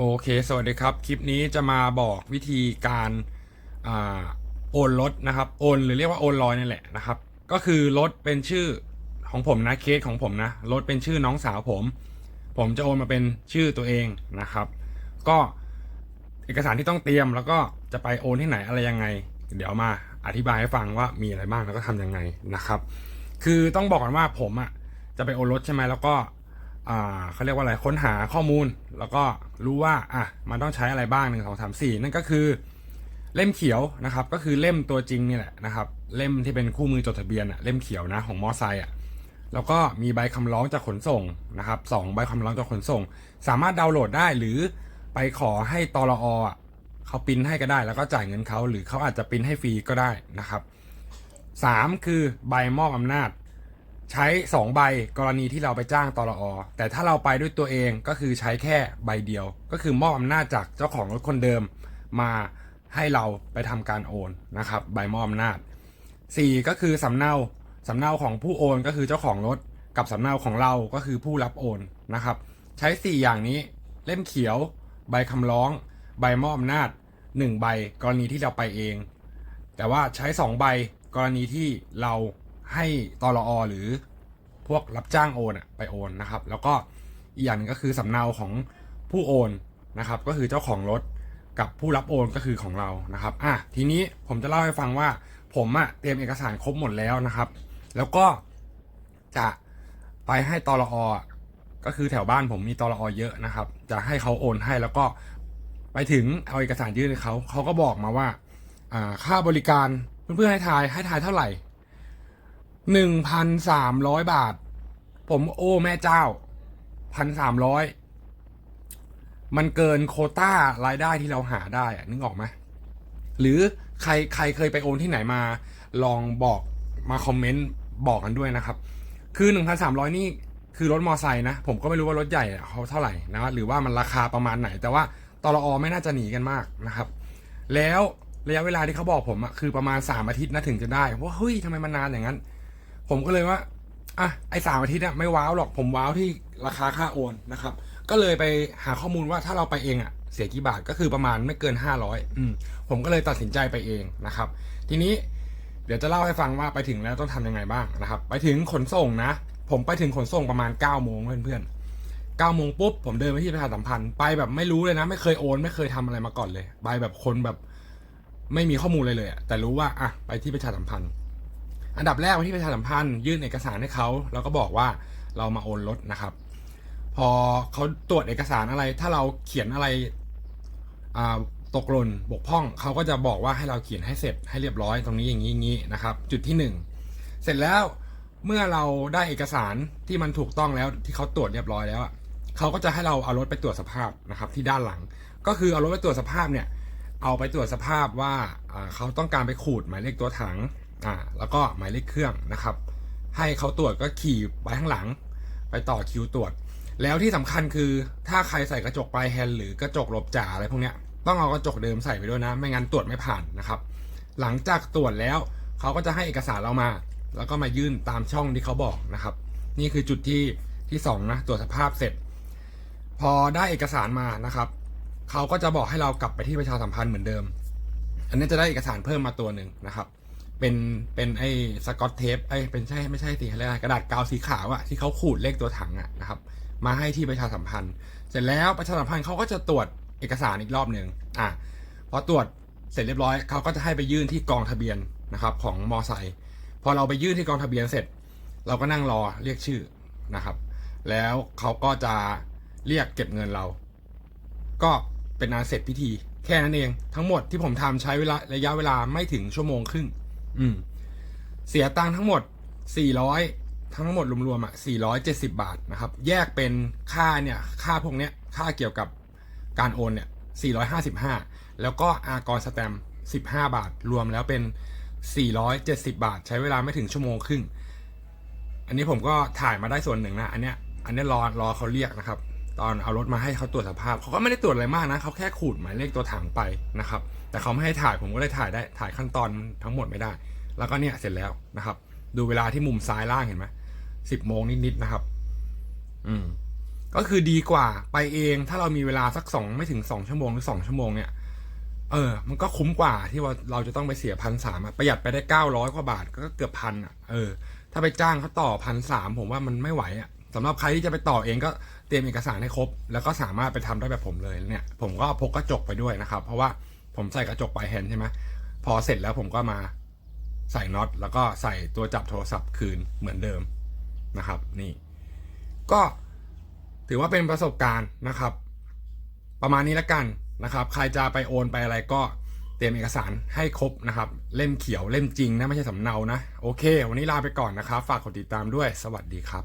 โอเค สวัสดีครับ คลิปนี้จะมาบอกวิธีการอ่าโอนรถนะครับ โอน หรือเรียกว่าโอนลอยนี่แหละนะครับ ก็คือรถเป็นชื่อของผมนะ เคสของผมนะ รถเป็นชื่อน้องสาวผม ผมจะโอนมาเป็นชื่อตัวเองนะครับ ก็เอกสารที่ต้องเตรียมแล้วก็จะไปโอนที่ไหนอะไรยังไง เดี๋ยวมาอธิบายให้ฟังว่ามีอะไรบ้างแล้วก็ทำยังไงนะครับ คือต้องบอกกันว่าผมอะจะไปโอนรถใช่ไหมแล้วก็ อ่าเขาเรียกว่าอะไรค้นหาข้อมูล แล้วก็รู้ว่าอะมันต้องใช้อะไรบ้างหนึ่งสองสามสี่นั่นก็คือเล่มเขียวนะครับ ก็คือเล่มตัวจริงนี่แหละนะครับ เล่มที่เป็นคู่มือจดทะเบียนอะเล่มเขียวนะของมอไซค์อะแล้วก็มีใบคำร้องจากขนส่งนะครับสองใบคำร้องจากขนส่ง สามารถดาวน์โหลดได้หรือไปขอให้ตรออะเขาปริ้นให้ก็ได้ แล้วก็จ่ายเงินเขาหรือเขาอาจจะปริ้นให้ฟรีก็ได้นะครับสามคือใบมอบอำนาจ ใช้ 2 ใบกรณีที่เราไปจ้างตรออแต่ถ้าเราไปด้วยตัวเองก็คือใช้แค่ใบเดียว ก็คือมอบอำนาจจากเจ้าของรถคนเดิมมาให้เราไปทำการโอนนะครับ ใบมอบอำนาจ 4 ก็คือสำเนาสำเนาของผู้โอนก็คือเจ้าของรถกับสำเนาของเราก็คือผู้รับโอนนะครับ ใช้ 4 อย่างนี้เล่มเขียว ใบคำร้อง ใบมอบอำนาจ 1 ใบกรณีที่เราไปเอง แต่ว่าใช้ 2 ใบกรณีที่เรา ให้ตรอหรือพวกรับจ้างโอนอะไปโอนนะครับ แล้วก็อีกอย่างหนึงก็คือสำเนาของผู้โอนนะครับ ก็คือเจ้าของรถกับผู้รับโอนก็คือของเรานะครับอะทีนี้ผมจะเล่าให้ฟังว่า ผมอะเตรียมเอกสารครบหมดแล้วนะครับ แล้วก็จะไปให้ตรออก็คือแถวบ้านผมมีตรอเยอะนะครับ จะให้เขาโอนให้แล้วก็ไปถึงเอาเอกสารยื่นให้เขาเขาก็บอกมาว่าอ่าค่าบริการเพื่อนๆให้ทายให้ทายเท่าไหร่ หนึ่งพันสามร้อยบาท ผมโอ้แม่เจ้าพันสามร้อยมันเกินโคต้ารายได้ที่เราหาได้นึกออกไหมหรือใครใครเคยไปโอนที่ไหนมา ลองบอกมาคอมเมนต์บอกกันด้วยนะครับ คือหนึ่งพันสามร้อยนี่คือรถมอไซค์นะ ผมก็ไม่รู้ว่ารถใหญ่เขาเท่าไหร่นะหรือว่ามันราคาประมาณไหน แต่ว่าตลออไม่น่าจะหนีกันมากนะครับ แล้วระยะเวลาที่เขาบอกผมอะคือประมาณสามอาทิตย์นะถึงจะได้ว่าเฮ้ยทำไมมันนานอย่างนั้น ผมก็เลยว่าอะไอ้สามอาทิตย์อะไม่ว้าวหรอกผมว้าวที่ราคาค่าโอนนะครับ ก็เลยไปหาข้อมูลว่าถ้าเราไปเองอะเสียกี่บาทก็คือประมาณไม่เกินห้าร้อยอืมผมก็เลยตัดสินใจไปเองนะครับ ทีนี้เดี๋ยวจะเล่าให้ฟังว่าไปถึงแล้วต้องทำยังไงบ้างนะครับ ไปถึงขนส่งนะ ผมไปถึงขนส่งประมาณ9ก้าโมงเพื่อนๆเก้าโมงปุ๊บผมเดินไปที่ประชาสัมพันธ์ไปแบบไม่รู้เลยนะ ไม่เคยโอน ไม่เคยทำอะไรมาก่อนเลย ไปแบบคนแบบไม่มีข้อมูลเลยเลยแต่รู้ว่าอะไปที่ประชาสัมพันธ์ อันดับแรกไปที่ประชาสัมพันธ์ ยื่นเอกสารให้เขาแล้วก็บอกว่าเรามาโอนรถนะครับ พอเขาตรวจเอกสารอะไร ถ้าเราเขียนอะไรตกหล่นบกพร่องเขาก็จะบอกว่าให้เราเขียนให้เสร็จให้เรียบร้อยตรงนี้อย่างนี้อย่างนี้นะครับ จุดที่หนึ่งเสร็จแล้วเมื่อเราได้เอกสารที่มันถูกต้องแล้วที่เขาตรวจเรียบร้อยแล้วเขาก็จะให้เราเอารถไปตรวจสภาพนะครับที่ด้านหลัง ก็คือเอารถไปตรวจสภาพเนี่ยเอาไปตรวจสภาพว่าเขาต้องการไปขูดหมายเลขตัวถัง อ่าแล้วก็หมายเลขเครื่องนะครับ ให้เขาตรวจก็ขี่ไปข้างหลัง ไปต่อคิวตรวจ แล้วที่สำคัญคือถ้าใครใส่กระจกปลายแฮนด์หรือกระจกหลบจ่าอะไรพวกเนี้ยต้องเอากระจกเดิมใส่ไปด้วยนะ ไม่งั้นตรวจไม่ผ่านนะครับ หลังจากตรวจแล้วเขาก็จะให้เอกสารเรามา แล้วก็มายื่นตามช่องที่เขาบอกนะครับ นี่คือจุดที่ที่สองนะตรวจสภาพเสร็จ พอได้เอกสารมานะครับเขาก็จะบอกให้เรากลับไปที่ประชาสัมพันธ์เหมือนเดิม อันนี้จะได้เอกสารเพิ่มมาตัวหนึ่งนะครับ เป็นเป็นไอ้สกอตเทปไอ้เป็นใช่ไม่ใช่สีอะไรกระดาษกาวสีขาวอะที่เขาขูดเลขตัวถังอะนะครับมาให้ที่ประชาสัมพันธ์ เสร็จแล้วประชาสัมพันธ์เขาก็จะตรวจเอกสารอีกรอบหนึ่งอะพอตรวจเสร็จเรียบร้อยเขาก็จะให้ไปยื่นที่กองทะเบียนนะครับของมอไซค์พอเราไปยื่นที่กองทะเบียนเสร็จ เราก็นั่งรอเรียกชื่อนะครับ แล้วเขาก็จะเรียกเก็บเงินเรา ก็เป็นอันเสร็จพิธีแค่นั้นเองทั้งหมดที่ผมทำใช้เวลาระยะเวลาไม่ถึงชั่วโมงครึ่ง อืม เสียตังค์ทั้งหมด400ทั้งหมดรวมๆอะ470บาทนะครับ แยกเป็นค่าเนี่ย ค่าพวกเนี้ย ค่าเกี่ยวกับการโอนเนี่ย455แล้วก็อากรสแตม15บาท รวมแล้วเป็น470บาท ใช้เวลาไม่ถึงชั่วโมงครึ่ง อันนี้ผมก็ถ่ายมาได้ส่วนหนึ่งนะ อันเนี้ย อันเนี้ยรอรอเขาเรียกนะครับ ตอนเอารถมาให้เขาตรวจสภาพเขาก็ไม่ได้ตรวจอะไรมากนะเขาแค่ขูดหมายเลขตัวถังไปนะครับ แต่เขาไม่ให้ถ่ายผมก็เลยถ่ายได้ถ่ายขั้นตอนทั้งหมดไม่ได้ แล้วก็เนี่ยเสร็จแล้วนะครับ ดูเวลาที่มุมซ้ายล่างเห็นไหมสิบโมงนิดๆนะครับ อืมก็คือดีกว่าไปเองถ้าเรามีเวลาสักสองไม่ถึงสองชั่วโมงหรือสองชั่วโมงเนี่ยเออ มันก็คุ้มกว่าที่ว่าเราจะต้องไปเสียพันสามประหยัดไปได้เก้าร้อยกว่าบาทก็เกือบพันอะ เออ ถ้าไปจ้างเขาต่อพันสามผมว่ามันไม่ไหวอะ สำหรับใครที่จะไปต่อเองก็เตรียมเอกสารให้ครบ แล้วก็สามารถไปทำได้แบบผมเลยเนี่ย ผมก็พกกระจกไปด้วยนะครับ เพราะว่าผมใส่กระจกปลายแฮนด์ใช่ไหมพอเสร็จแล้วผมก็มาใส่น็อตแล้วก็ใส่ตัวจับโทรศัพท์คืนเหมือนเดิมนะครับ นี่ ก็ถือว่าเป็นประสบการณ์นะครับ ประมาณนี้แล้วกันนะครับ ใครจะไปโอนไปอะไรก็เตรียมเอกสารให้ครบนะครับ เล่มเขียวเล่มจริงนะไม่ใช่สำเนานะ โอเค วันนี้ลาไปก่อนนะครับ ฝากกดติดตามด้วย สวัสดีครับ